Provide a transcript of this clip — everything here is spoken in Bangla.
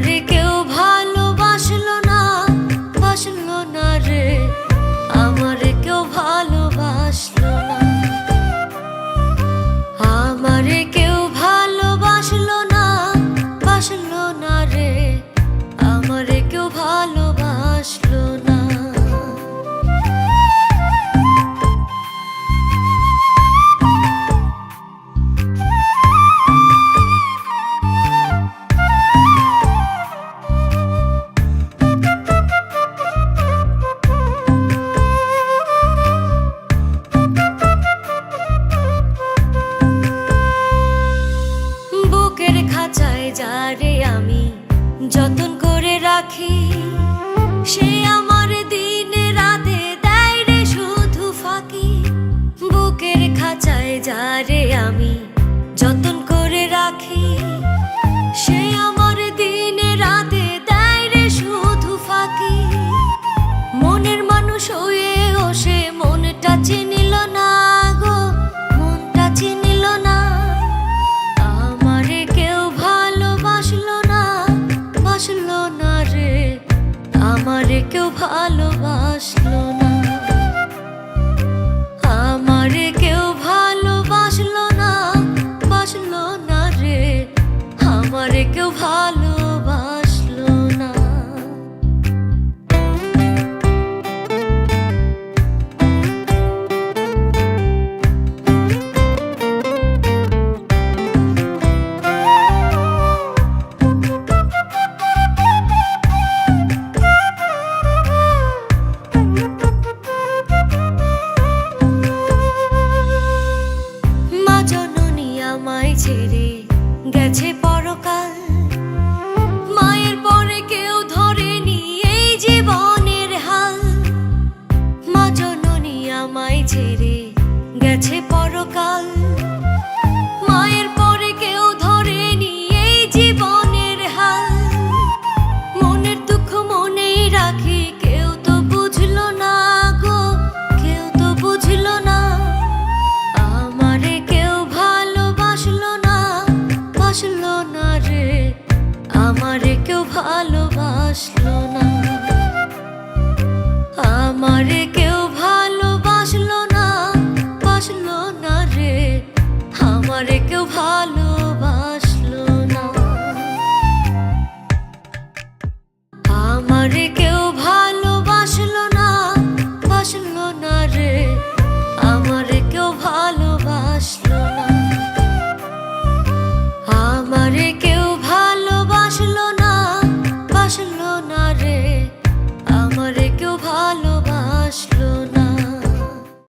porque যতন করে রাখি, সে আমার দিনে রাতে দেয় রে শুধু ফাঁকি। বুকের খাঁচায় যারে আমি যতন আমারে কেউ ভালোবাসলো না। গেছে পরকাল। মায়ের পরে কেউ ধরেনি এই জীবনের হাল। মা জননী আমায় ছেড়ে গেছে পরকাল। না রে, আমারে কেউ ভালোবাসলো না। আমারে কেউ ভালোবাসলো না, বাসলো না রে, আমারে কেউ ভালোবাসলো না। আমারে কেউ ভালোবাসলো না, বাসলো না রে, আমারে কেউ ভালোবাসলো